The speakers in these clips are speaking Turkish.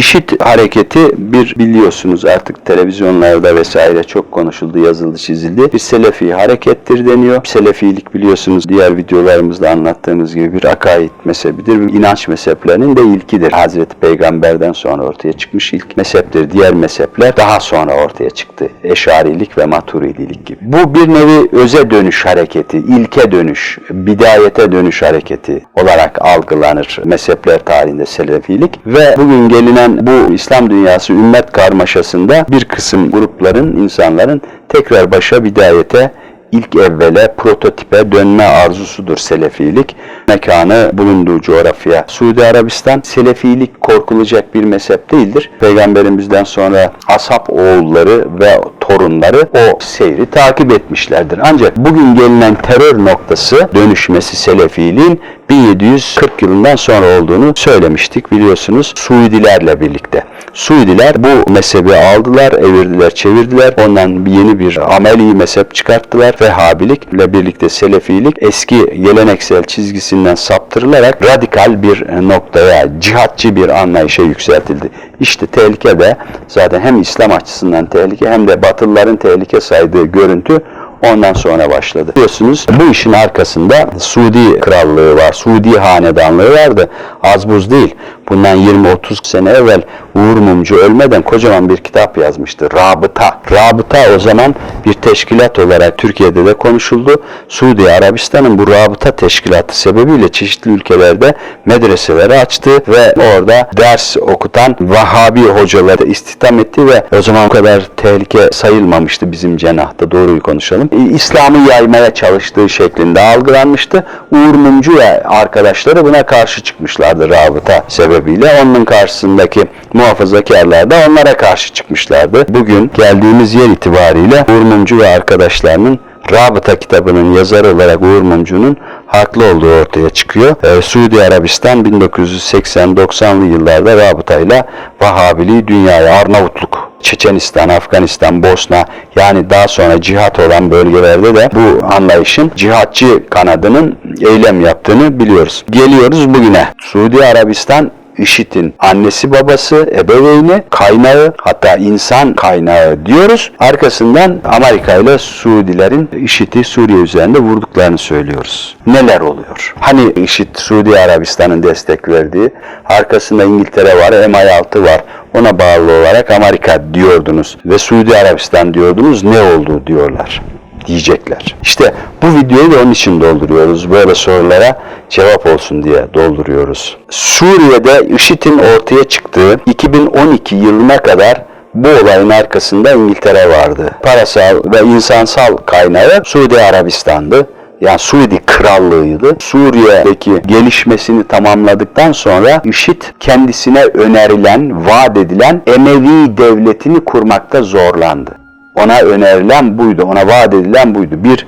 IŞİD hareketi bir biliyorsunuz artık televizyonlarda vesaire çok konuşuldu, yazıldı, çizildi. Bir Selefi harekettir deniyor. Selefilik biliyorsunuz diğer videolarımızda anlattığımız gibi bir akaid mezhebidir. İnanç mezheplerinin de ilkidir. Hazreti Peygamber'den sonra ortaya çıkmış ilk mezheptir. Diğer mezhepler daha sonra ortaya çıktı. Eşarilik ve maturidilik gibi. Bu bir nevi öze dönüş hareketi, ilke dönüş, bidayete dönüş hareketi olarak algılanır mezhepler tarihinde Selefilik ve bugün gelinen bu İslam dünyası ümmet karmaşasında bir kısım grupların, insanların tekrar başa bidayete ilk evvele, prototipe dönme arzusudur Selefilik. Mekanı bulunduğu coğrafya Suudi Arabistan. Selefilik korkulacak bir mezhep değildir. Peygamberimizden sonra ashab oğulları ve torunları o seyri takip etmişlerdir. Ancak bugün gelinen terör noktası dönüşmesi Selefiliğin 1740 yılından sonra olduğunu söylemiştik biliyorsunuz Suudilerle birlikte. Suudiler bu mezhebi aldılar, evirdiler, çevirdiler. Ondan yeni bir ameli mezhep çıkarttılar. Vehhabilikle birlikte Selefilik eski geleneksel çizgisinden saptırılarak radikal bir noktaya, cihatçı bir anlayışa yükseltildi. İşte tehlike de zaten hem İslam açısından tehlike hem de Batılıların tehlike saydığı görüntü ondan sonra başladı. Biliyorsunuz bu işin arkasında Suudi krallığı var, Suudi hanedanlığı vardı. Az buz değil. Bundan 20-30 sene evvel Uğur Mumcu ölmeden kocaman bir kitap yazmıştı. Rabıta. Rabıta o zaman bir teşkilat olarak Türkiye'de de konuşuldu. Suudi Arabistan'ın bu rabıta teşkilatı sebebiyle çeşitli ülkelerde medreseleri açtı ve orada ders okutan Vahabi hocaları istihdam etti ve o zaman o kadar tehlike sayılmamıştı bizim cenahta doğruyu konuşalım. İslam'ı yaymaya çalıştığı şeklinde algılanmıştı. Uğur Mumcu ve arkadaşları buna karşı çıkmışlardı rabıta sebebiyle. Onun karşısındaki muhafazakarlar da onlara karşı çıkmışlardı. Bugün geldiğimiz yer itibariyle Uğur Mumcu ve arkadaşlarının Rabıta kitabının yazarı olarak Uğur Mumcu'nun haklı olduğu ortaya çıkıyor. Ee, Suudi Arabistan 1980-90'lı yıllarda Rabıta'yla Vahabiliği dünyaya Arnavutluk Çeçenistan, Afganistan, Bosna yani daha sonra cihat olan bölgelerde de bu anlayışın cihatçı kanadının eylem yaptığını biliyoruz. Geliyoruz bugüne. Suudi Arabistan IŞİD'in annesi babası, ebeveyni, kaynağı hatta insan kaynağı diyoruz. Arkasından Amerika ile Suudilerin IŞİD'i Suriye üzerinde vurduklarını söylüyoruz. Neler oluyor? Hani IŞİD Suudi Arabistan'ın destek verdiği, arkasında İngiltere var, MI6 var. Ona bağlı olarak Amerika diyordunuz ve Suudi Arabistan diyordunuz ne oldu diyorlar diyecekler. İşte bu videoyu da onun için dolduruyoruz. Böyle sorulara cevap olsun diye dolduruyoruz. Suriye'de IŞİD'in ortaya çıktığı 2012 yılına kadar bu olayın arkasında İngiltere vardı. Parasal ve insansal kaynağı Suudi Arabistan'dı yani Suudi krallığıydı. Suriye'deki gelişmesini tamamladıktan sonra IŞİD kendisine önerilen, vaat edilen Emevi devletini kurmakta zorlandı. Ona önerilen buydu, ona vaat edilen buydu. Bir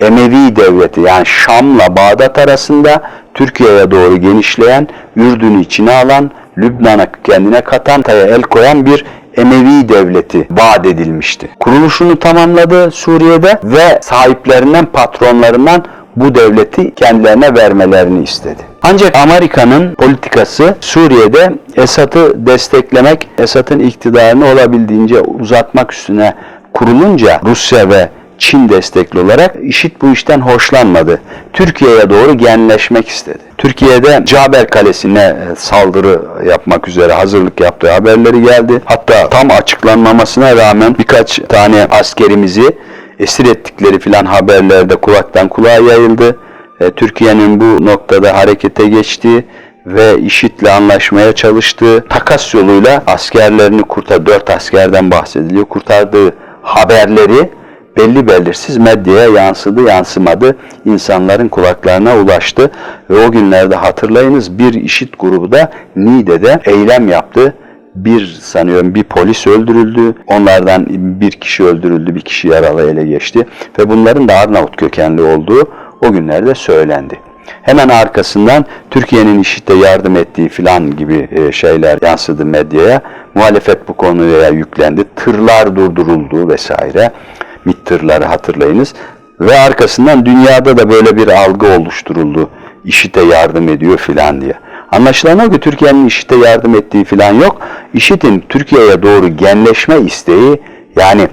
Emevi devleti yani Şam'la Bağdat arasında Türkiye'ye doğru genişleyen, Ürdün'ü içine alan, Lübnan'a kendine katan, taya el koyan bir Emevi devleti vaat edilmişti. Kuruluşunu tamamladı Suriye'de ve sahiplerinden, patronlarından bu devleti kendilerine vermelerini istedi. Ancak Amerika'nın politikası Suriye'de Esad'ı desteklemek, Esad'ın iktidarını olabildiğince uzatmak üstüne kurulunca Rusya ve Çin destekli olarak IŞİD bu işten hoşlanmadı. Türkiye'ye doğru genleşmek istedi. Türkiye'de Caber Kalesi'ne e, saldırı yapmak üzere hazırlık yaptığı haberleri geldi. Hatta tam açıklanmamasına rağmen birkaç tane askerimizi esir ettikleri filan haberlerde kulaktan kulağa yayıldı. E, Türkiye'nin bu noktada harekete geçtiği ve IŞİD'le anlaşmaya çalıştığı takas yoluyla askerlerini kurtar, dört askerden bahsediliyor, kurtardığı haberleri belli belirsiz medyaya yansıdı yansımadı insanların kulaklarına ulaştı ve o günlerde hatırlayınız bir IŞİD grubu da Niğde'de eylem yaptı. Bir sanıyorum bir polis öldürüldü. Onlardan bir kişi öldürüldü, bir kişi yaralı ele geçti ve bunların da Arnavut kökenli olduğu o günlerde söylendi. Hemen arkasından Türkiye'nin IŞİD'e yardım ettiği filan gibi e, şeyler yansıdı medyaya. Muhalefet bu konuya yüklendi. Tırlar durduruldu vesaire. MİT tırları hatırlayınız. Ve arkasından dünyada da böyle bir algı oluşturuldu. IŞİD'e yardım ediyor filan diye. Anlaşılan o ki Türkiye'nin IŞİD'e yardım ettiği falan yok. IŞİD'in Türkiye'ye doğru genleşme isteği yani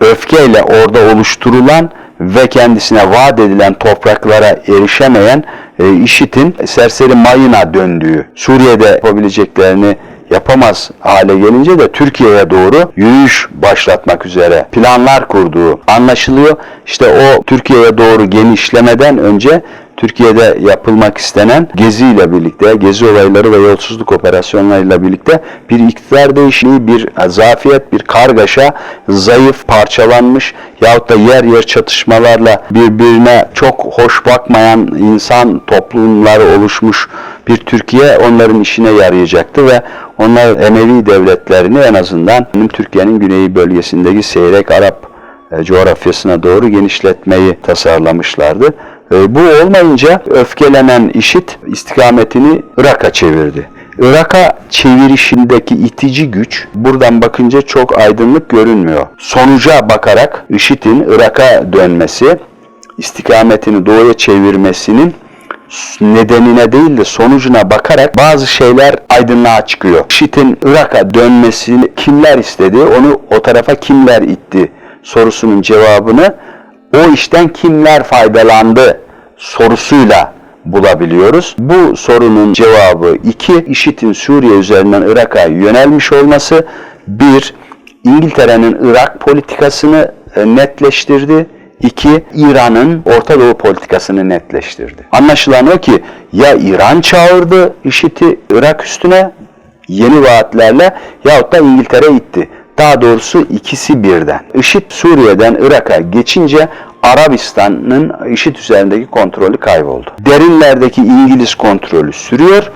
öfkeyle orada oluşturulan ve kendisine vaat edilen topraklara erişemeyen e, IŞİD'in serseri mayına döndüğü, Suriye'de yapabileceklerini yapamaz hale gelince de Türkiye'ye doğru yürüyüş başlatmak üzere planlar kurduğu anlaşılıyor. İşte o Türkiye'ye doğru genişlemeden önce Türkiye'de yapılmak istenen Gezi ile birlikte, Gezi olayları ve yolsuzluk operasyonlarıyla birlikte bir iktidar değişikliği, bir zafiyet, bir kargaşa, zayıf, parçalanmış yahut da yer yer çatışmalarla birbirine çok hoş bakmayan insan toplumları oluşmuş bir Türkiye onların işine yarayacaktı ve onlar Emevi devletlerini en azından Türkiye'nin güneyi bölgesindeki seyrek Arap e, coğrafyasına doğru genişletmeyi tasarlamışlardı. E, Bu olmayınca öfkelenen IŞİD istikametini Irak'a çevirdi. Irak'a çevirişindeki itici güç buradan bakınca çok aydınlık görünmüyor. Sonuca bakarak IŞİD'in Irak'a dönmesi, istikametini doğuya çevirmesinin nedenine değil de sonucuna bakarak bazı şeyler aydınlığa çıkıyor. IŞİD'in Irak'a dönmesini kimler istedi, onu o tarafa kimler itti sorusunun cevabını o işten kimler faydalandı sorusuyla bulabiliyoruz. Bu sorunun cevabı iki, IŞİD'in Suriye üzerinden Irak'a yönelmiş olması. Bir, İngiltere'nin Irak politikasını e, netleştirdi. İki, İran'ın Orta Doğu politikasını netleştirdi. Anlaşılan o ki ya İran çağırdı IŞİD'i Irak üstüne yeni vaatlerle yahut da İngiltere itti. Daha doğrusu ikisi birden. IŞİD Suriye'den Irak'a geçince Arabistan'ın IŞİD üzerindeki kontrolü kayboldu. Derinlerdeki İngiliz kontrolü sürüyor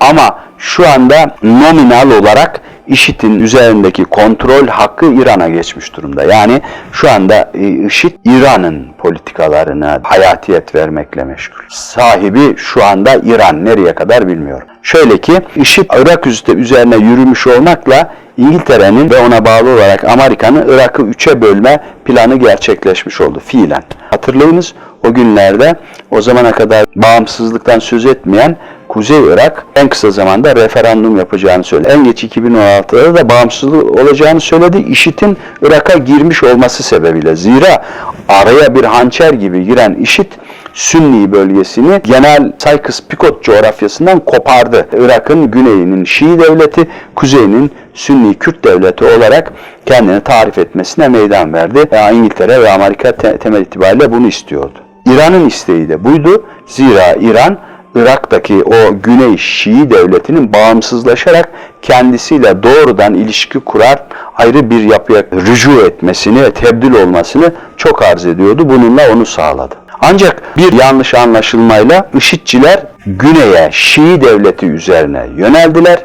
ama şu anda nominal olarak IŞİD'in üzerindeki kontrol hakkı İran'a geçmiş durumda. Yani şu anda e, IŞİD İran'ın politikalarına hayatiyet vermekle meşgul. Sahibi şu anda İran. Nereye kadar bilmiyorum. Şöyle ki IŞİD Irak üzerine yürümüş olmakla İngiltere'nin ve ona bağlı olarak Amerika'nın Irak'ı üçe bölme planı gerçekleşmiş oldu fiilen. Hatırlayınız o günlerde o zamana kadar bağımsızlıktan söz etmeyen Kuzey Irak en kısa zamanda referandum yapacağını söyledi. En geç 2016'da da bağımsızlık olacağını söyledi. IŞİD'in Irak'a girmiş olması sebebiyle. Zira araya bir hançer gibi giren IŞİD Sünni bölgesini genel Saykıs-Pikot coğrafyasından kopardı. Irak'ın güneyinin Şii devleti, kuzeyinin Sünni Kürt devleti olarak kendini tarif etmesine meydan verdi. Yani İngiltere ve Amerika te- temel itibariyle bunu istiyordu. İran'ın isteği de buydu. Zira İran Irak'taki o Güney Şii devletinin bağımsızlaşarak kendisiyle doğrudan ilişki kurar, ayrı bir yapıya rücu etmesini, tebdil olmasını çok arz ediyordu. Bununla onu sağladı. Ancak bir yanlış anlaşılmayla IŞİD'ciler güneye Şii devleti üzerine yöneldiler.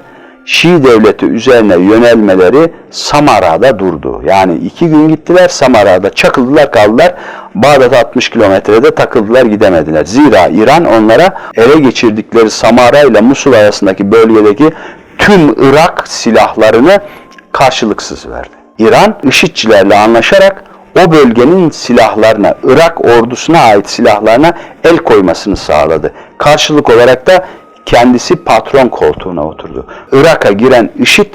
Şii devleti üzerine yönelmeleri Samara'da durdu. Yani iki gün gittiler Samara'da çakıldılar kaldılar. Bağdat 60 kilometrede takıldılar gidemediler. Zira İran onlara ele geçirdikleri Samara ile Musul arasındaki bölgedeki tüm Irak silahlarını karşılıksız verdi. İran IŞİD'cilerle anlaşarak o bölgenin silahlarına, Irak ordusuna ait silahlarına el koymasını sağladı. Karşılık olarak da kendisi patron koltuğuna oturdu. Irak'a giren IŞİD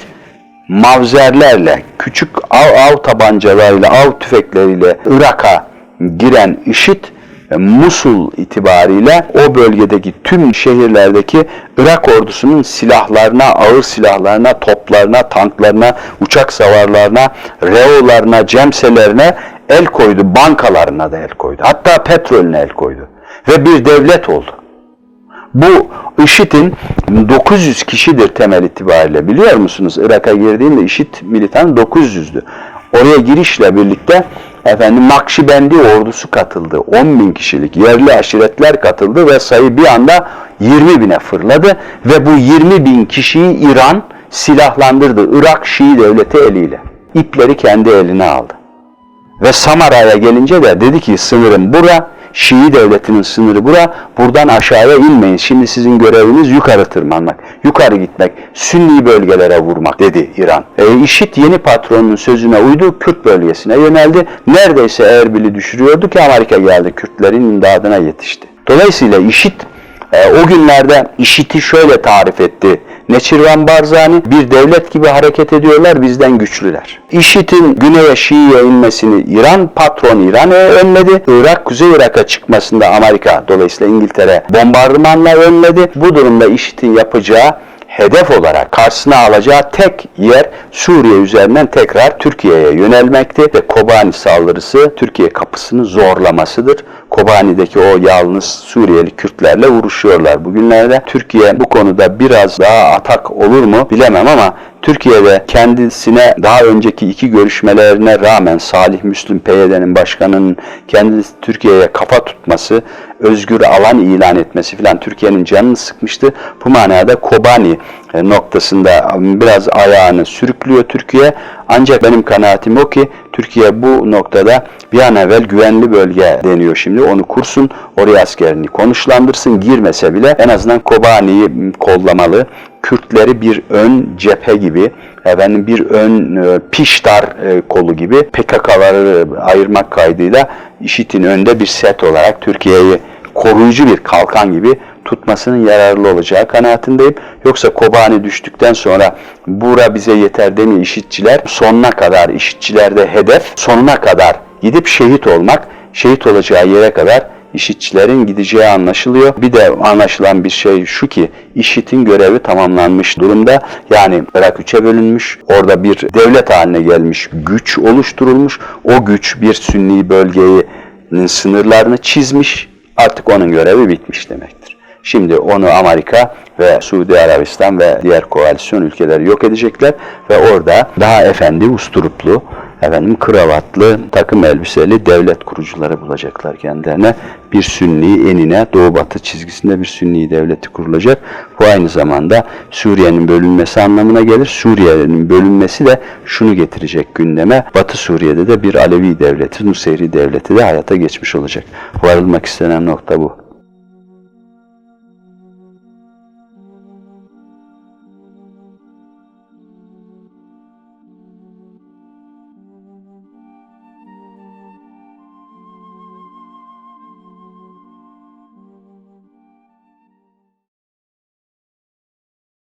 mavzerlerle, küçük av, av tabancalarıyla, av tüfekleriyle Irak'a giren IŞİD e, Musul itibariyle o bölgedeki tüm şehirlerdeki Irak ordusunun silahlarına, ağır silahlarına, toplarına, tanklarına, uçak savarlarına, reolarına, cemselerine el koydu. Bankalarına da el koydu. Hatta petrolüne el koydu. Ve bir devlet oldu. Bu IŞİD'in 900 kişidir temel itibariyle biliyor musunuz? Irak'a girdiğinde IŞİD militan 900'dü. Oraya girişle birlikte efendim Nakşibendi ordusu katıldı. 10 bin kişilik yerli aşiretler katıldı ve sayı bir anda 20 bine fırladı. Ve bu 20 bin kişiyi İran silahlandırdı. Irak Şii devleti eliyle. İpleri kendi eline aldı. Ve Samara'ya gelince de dedi ki sınırım bura, Şii devletinin sınırı bura, buradan aşağıya inmeyin. Şimdi sizin göreviniz yukarı tırmanmak, yukarı gitmek, Sünni bölgelere vurmak dedi İran. E, IŞİD yeni patronun sözüne uydu, Kürt bölgesine yöneldi. Neredeyse Erbil'i düşürüyordu ki Amerika geldi, Kürtlerin imdadına yetişti. Dolayısıyla IŞİD E, o günlerde IŞİD'i şöyle tarif etti. Neçirvan Barzani bir devlet gibi hareket ediyorlar bizden güçlüler. IŞİD'in güneye Şii'ye inmesini İran patron İran önledi. Irak Kuzey Irak'a çıkmasında Amerika dolayısıyla İngiltere bombardımanla önledi. Bu durumda IŞİD'in yapacağı hedef olarak karşısına alacağı tek yer Suriye üzerinden tekrar Türkiye'ye yönelmekti ve Kobani saldırısı Türkiye kapısını zorlamasıdır. Kobani'deki o yalnız Suriyeli Kürtlerle vuruşuyorlar bugünlerde. Türkiye bu konuda biraz daha atak olur mu bilemem ama Türkiye'de kendisine daha önceki iki görüşmelerine rağmen Salih Müslüm PYD'nin başkanının kendisi Türkiye'ye kafa tutması, özgür alan ilan etmesi filan Türkiye'nin canını sıkmıştı. Bu manada Kobani e, noktasında biraz ayağını sürüklüyor Türkiye. Ancak benim kanaatim o ki Türkiye bu noktada bir an evvel güvenli bölge deniyor şimdi. Onu kursun, oraya askerini konuşlandırsın, girmese bile en azından Kobani'yi kollamalı. Kürtleri bir ön cephe gibi, efendim bir ön e, piştar e, kolu gibi PKK'ları ayırmak kaydıyla IŞİD'in önde bir set olarak Türkiye'yi koruyucu bir kalkan gibi tutmasının yararlı olacağı kanaatindeyim. Yoksa Kobani düştükten sonra bura bize yeter demiyor işitçiler. Sonuna kadar işitçilerde hedef sonuna kadar gidip şehit olmak, şehit olacağı yere kadar işitçilerin gideceği anlaşılıyor. Bir de anlaşılan bir şey şu ki işitin görevi tamamlanmış durumda. Yani Irak üçe bölünmüş. Orada bir devlet haline gelmiş güç oluşturulmuş. O güç bir sünni bölgeyi sınırlarını çizmiş. Artık onun görevi bitmiş demektir. Şimdi onu Amerika ve Suudi Arabistan ve diğer koalisyon ülkeleri yok edecekler ve orada daha efendi, usturuplu, efendim kravatlı, takım elbiseli devlet kurucuları bulacaklar kendilerine. Bir sünni enine doğu batı çizgisinde bir sünni devleti kurulacak. Bu aynı zamanda Suriye'nin bölünmesi anlamına gelir. Suriye'nin bölünmesi de şunu getirecek gündeme. Batı Suriye'de de bir Alevi devleti, Nusayri devleti de hayata geçmiş olacak. Varılmak istenen nokta bu.